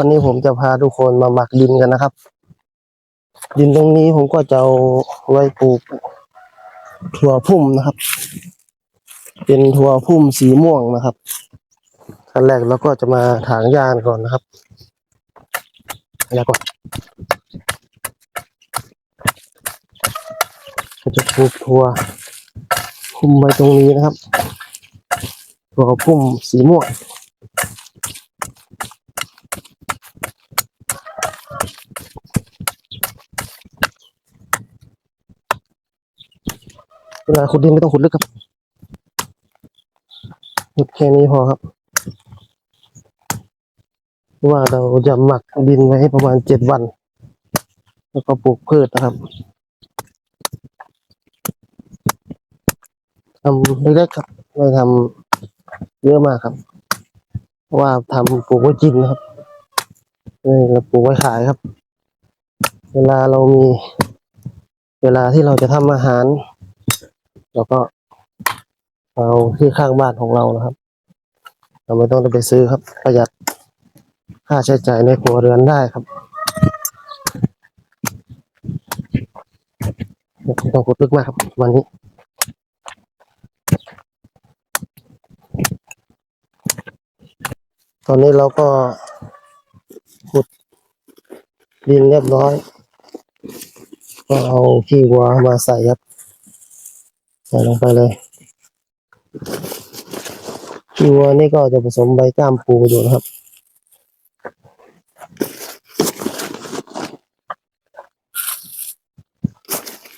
วันนี้ผมจะพาทุกคนมาหมักดินกันนะครับ ดินตรงนี้ผมก็จะเอาไว้ปลูกถั่วพุ่มนะครับ เป็นถั่วพุ่มสีม่วงนะครับขั้นแรกเราก็จะมาถางหญ้าก่อนนะครับหญ้าก่อนก็จะปลูกถั่วพุ่มไว้ตรงนี้นะครับถั่วพุ่มสีม่วง เวลาขุดดินไม่ต้องขุดลึกครับขุดแค่นี้พอครับเพราะว่าเราจะหมักดินไว้ให้ประมาณเจ็ดวัน แล้วก็ปลูกพืชนะครับทำเล็กๆครับไม่ทำเยอะมากครับ ว่าทำปลูกไว้กินนะครับนี่เราปลูกไว้ขายครับ เวลาเรามี เวลาที่เราจะทำอาหาร แล้วก็เอาที่ข้างบ้านของเรานะครับ เราไม่ต้องไปซื้อครับ ประหยัดค่าใช้จ่ายในครัวเรือนได้ครับต้องกดลึกมากครับ วันนี้ตอนนี้เราก็ขุดดินเรียบร้อย ก็เอาขี้วัวมาใส่ครับ ใส่ลงไปเลยขี้วัวนี่ก็จะผสมใบก้ามปูอยู่นะครับ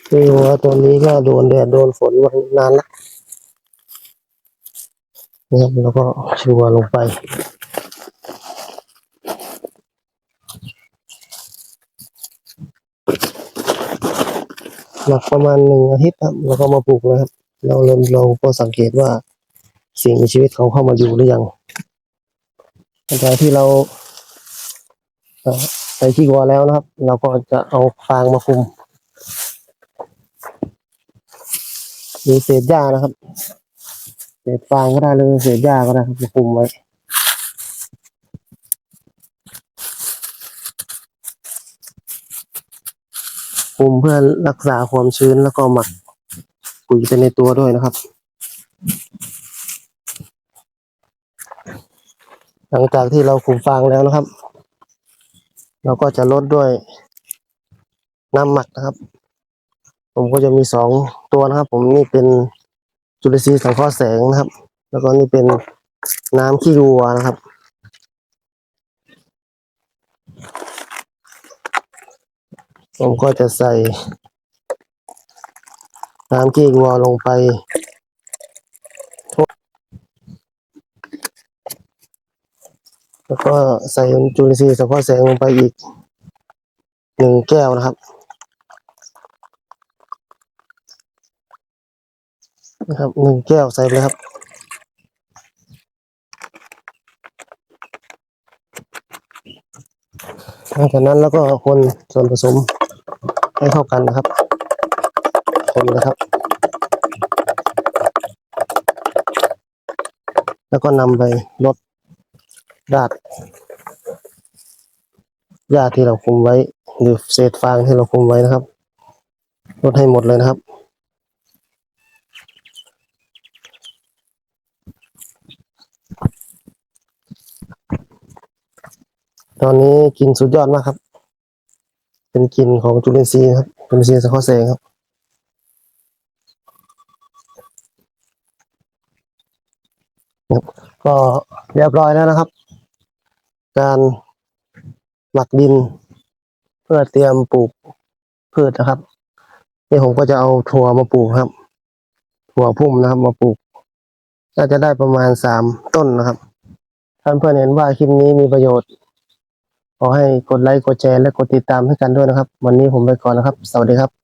ขี้วัวตัวนี้ก็โดนแดดโดนฝนมานานแล้วนะครับแล้วก็ขี้วัวลงไป หลักประมาณหนึ่งอาทิตย์ครับแล้วก็มาปลูกเลยครับ เราเราเราก็สังเกตว่าสิ่งมีชีวิตเขาเข้ามาอยู่หรือยังหลังจากที่เราใส่ขี้วัวแล้วนะครับ เราก็จะเอาฟางมาคุมหรือเศษหญ้านะครับ เศษฟางก็ได้หรือเศษหญ้าก็ได้ครับมาคุมไว้ คลุมเพื่อรักษาความชื้นแล้วก็หมักปุ๋ยไปในตัวด้วยนะครับ หลังจากที่เราคลุมฟางแล้วนะครับ เราก็จะลดด้วยน้ำหมักนะครับ ผมก็จะมีสองตัวนะครับ ผมนี่เป็นจุลินทรีย์สังเคราะห์แสงนะครับ แล้วก็นี่เป็นน้ำขี้วัวนะครับ ผมก็จะใส่น้ำขี้วัวลงไปแล้วก็ใส่จุลินทรีย์สังเคราะห์แสงลงไปอีกหนึ่งแก้วนะครับนะครับหนึ่งแก้วใส่เลยครับ หลังจากนั้นแล้วก็คนส่วนผสม ให้เข้ากันนะครับ คนนะครับ แล้วก็นำไปลดราดหญ้าที่เราคุมไว้ หรือเศษฟางที่เราคุมไว้นะครับ ลดให้หมดเลยนะครับตอนนี้กินสุดยอดมากครับ เป็นกลิ่นของจุลินทรีย์ครับจุลินทรีย์สังเคราะห์แสงครับก็เรียบร้อยแล้วนะครับ การหมักดิน เพื่อเตรียมปลูกพืชนะครับนี่ผมก็จะเอาถั่วมาปลูกครับ ถั่วพุ่มนะครับ มาปลูกน่าจะได้ประมาณสามต้นนะครับท่านเพื่อนเห็นว่าคลิปนี้มีประโยชน์ ขอให้กดไลค์กดแชร์และกดติดตามให้กันด้วยนะครับ วันนี้ผมไปก่อนนะครับ สวัสดีครับ